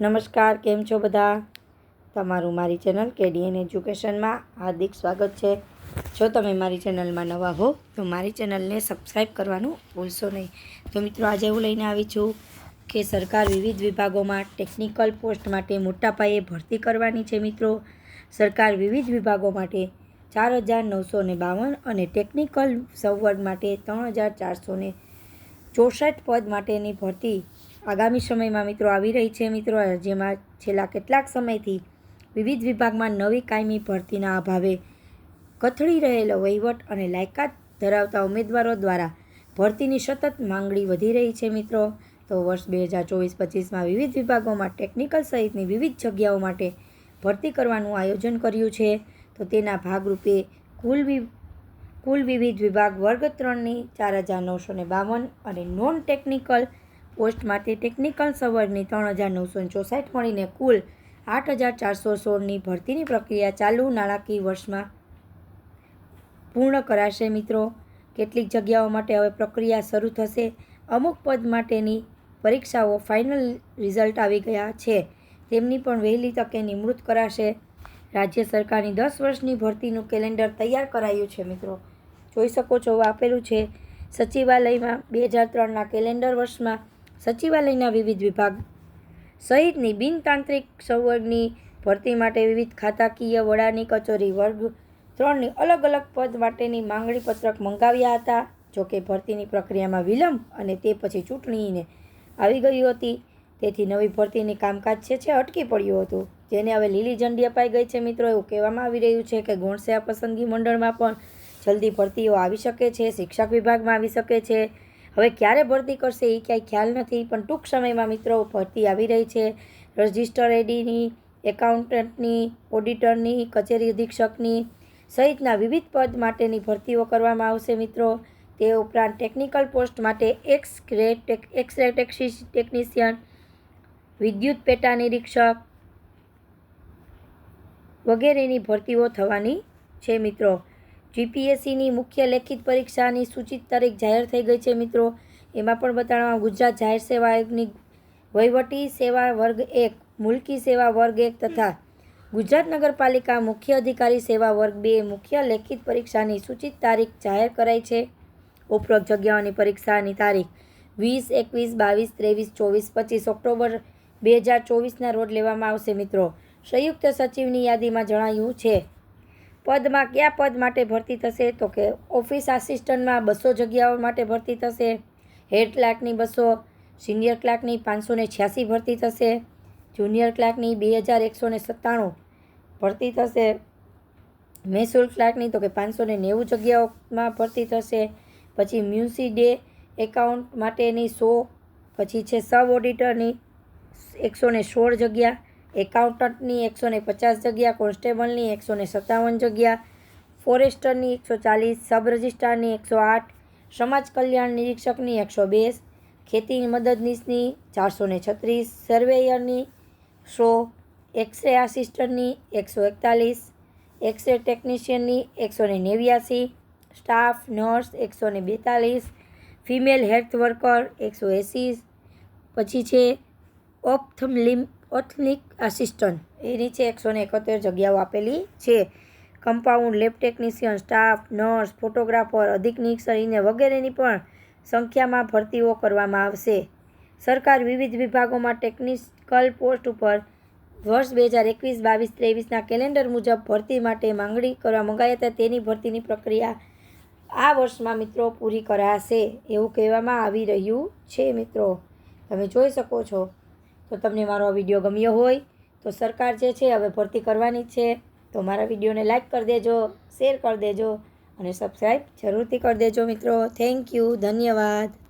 નમસ્કાર, કેમ છો બધા? તમારું મારી ચેનલ કેડીએન એજ્યુકેશનમાં હાર્દિક સ્વાગત છે. જો તમે મારી ચેનલમાં નવા હો, તો મારી ચેનલને સબસ્ક્રાઈબ કરવાનું ભૂલશો નહીં. તો મિત્રો, આજે હું લઈને આવી છું કે સરકાર વિવિધ વિભાગોમાં ટેકનિકલ પોસ્ટ માટે મોટા પાયે ભરતી કરવાની છે મિત્રો. સરકાર વિવિધ વિભાગો માટે ચાર હજાર નવસો બાવન અને ટેકનિકલ સંવર્ગ માટે ત્રણ હજાર ચારસો ચોસઠ પદ માટેની ભરતી આગામી સમયમાં મિત્રો આવી રહી છે મિત્રો, જેમાં છેલ્લા કેટલાક સમયથી વિવિધ વિભાગમાં નવી કાયમી ભરતીના અભાવે કથળી રહેલો વહીવટ અને લાયકાત ધરાવતા ઉમેદવારો દ્વારા ભરતીની સતત માંગણી વધી રહી છે મિત્રો. તો વર્ષ બે હજાર ચોવીસ પચીસમાં વિવિધ વિભાગોમાં ટેકનિકલ સહિતની વિવિધ જગ્યાઓ માટે ભરતી કરવાનું આયોજન કર્યું છે. તો તેના ભાગરૂપે કુલ વિ, કુલ વિવિધ વિભાગ વર્ગ ત્રણની ચાર હજાર નવસો ને બાવન અને નોન ટેકનિકલ પોસ્ટ માટે ટેકનિકલ સવરની ત્રણ હજાર નવસો ચોસઠ મળીને કુલ આઠ હજાર ચારસો સોળની ભરતીની પ્રક્રિયા ચાલુ. નાણાકીય વર્ષમાં પૂર્ણ કરાશે મિત્રો. કેટલીક જગ્યાઓ માટે હવે પ્રક્રિયા શરૂ થશે. અમુક પદ માટેની પરીક્ષાઓ ફાઇનલ રિઝલ્ટ આવી ગયા છે. તેમની પણ વહેલી તકે નિમણૂક કરાશે. રાજ્ય સરકારની દસ વર્ષની ભરતીનું કેલેન્ડર તૈયાર કરાયું છે મિત્રો. જોઈ શકો છો આપેલું છે. સચિવાલયમાં બે હજાર ત્રણના કેલેન્ડર વર્ષમાં સચિવાલયના વિવિધ વિભાગ સહિતની બિનતાંત્રિક સંવર્ગની ભરતી માટે વિવિધ ખાતાકીય વડાની કચેરી વર્ગ ત્રણની અલગ અલગ પદ માટેની માંગણી પત્રક મંગાવ્યા હતા. જોકે ભરતીની પ્રક્રિયામાં વિલંબ અને તે પછી ચૂંટણીને આવી ગઈ હતી. તેથી નવી ભરતીની કામકાજ છે છે અટકી પડ્યું હતું. જેને હવે લીલી ઝંડી અપાઈ ગઈ છે મિત્રો એવું કહેવામાં આવી રહ્યું છે કે ગુણ પસંદગી મંડળમાં પણ જલ્દી ભરતીઓ આવી શકે છે, શિક્ષક વિભાગમાં આવી શકે છે હવે ક્યારે ભરતી કરશે એ ક્યાંય ખ્યાલ નથી, પણ ટૂંક સમયમાં મિત્રો ભરતી આવી રહી છે. રજિસ્ટર એડીની એકાઉન્ટન્ટની, ઓડિટરની, કચેરી અધિક્ષકની સહિતના વિવિધ પદ માટેની ભરતીઓ કરવામાં આવશે મિત્રો. તે ઉપરાંત ટેકનિકલ પોસ્ટ માટે X grade X ray technician, વિદ્યુત પેટા નિરીક્ષક વગેરેની ભરતીઓ થવાની છે મિત્રો. જીપીએસસીની મુખ્ય લેખિત પરીક્ષાની સૂચિત તારીખ જાહેર થઈ ગઈ છે, મિત્રો. એમાં પણ બતાવવામાં ગુજરાત જાહેર સેવા આયોગની વહીવટી સેવા વર્ગ એક, મુલકી સેવા વર્ગ એક તથા ગુજરાત નગરપાલિકા મુખ્ય અધિકારી સેવા વર્ગ બે મુખ્ય લેખિત પરીક્ષાની સૂચિત તારીખ જાહેર કરાઈ છે. ઉપરોક્ત જગ્યાઓની પરીક્ષાની તારીખ વીસ, એકવીસ, બાવીસ, ત્રેવીસ, ચોવીસ, પચીસ ઓક્ટોબર બે હજાર ચોવીસના રોજ લેવામાં આવશે, મિત્રો. સંયુક્ત સચિવની યાદીમાં જણાવ્યું છે પદમાં કયા પદ માટે ભરતી થશે? તો કે ઓફિસ આસિસ્ટન્ટમાં બસો જગ્યાઓ માટે ભરતી થશે. હેડ ક્લાર્કની બસો, સિનિયર ક્લાર્કની પાંચસો ને છ્યાસી ભરતી થશે. જુનિયર ક્લાર્કની બે હજાર એકસો ને સત્તાણું ભરતી થશે. મહેસૂલ ક્લાર્કની તો કે પાંચસો ને નેવું જગ્યાઓમાં ભરતી થશે. પછી મ્યુસી ડે એકાઉન્ટ માટેની સો, પછી છે સબ ઓડિટરની એકસો ને સોળ જગ્યા. એકાઉન્ટન્ટની એકસો ને પચાસ જગ્યા, કોન્સ્ટેબલની એકસો ને સત્તાવન જગ્યા, ફોરેસ્ટરની એકસો ચાલીસ, સબ રજિસ્ટ્રારની એકસો આઠ, સમાજ કલ્યાણ નિરીક્ષકની એકસો બે ખેતી મદદનીશની ચારસો ને છત્રીસ, સર્વેયરની સો, એક્સરે આસિસ્ટન્ટની એકસો એકતાલીસ, એક્સરે ટેકનિશિયનની એકસો ને નેવ્યાસી, સ્ટાફ, નર્સ એકસો ને બેતાલીસ, ફિમેલ હેલ્થ વર્કર એકસો એંસી પછી છે ઓપ્થમલિમ ઓથલિક આસિસ્ટન્ટ. એ નીચે એકસો ને એકોતેર જગ્યાઓ આપેલી છે. Compound, lab technician, staff, nurse, photographer, અધિક નિરીક્ષરીને વગેરેની પણ સંખ્યામાં ભરતીઓ કરવામાં આવશે. સરકાર વિવિધ વિભાગોમાં ટેકનિકલ પોસ્ટ ઉપર વર્ષ બે હજાર એકવીસ, બાવીસ, ત્રેવીસના કેલેન્ડર મુજબ ભરતી માટે માંગણી કરવા મંગાઈ હતા. તેની ભરતીની પ્રક્રિયા આ વર્ષમાં મિત્રો પૂરી કરાશે એવું કહેવામાં આવી રહ્યું છે મિત્રો. તમે જોઈ શકો છો. તો તમને મારો આ વીડિયો ગમ્યો હોય તો સરકાર જે છે હવે ભરતી કરવાની છે. તો મારા વિડીયોને લાઇક કરી દેજો, શેર કરી દેજો અને સબસ્ક્રાઈબ જરૂરથી કરી દેજો મિત્રો. થેન્ક યુ, ધન્યવાદ.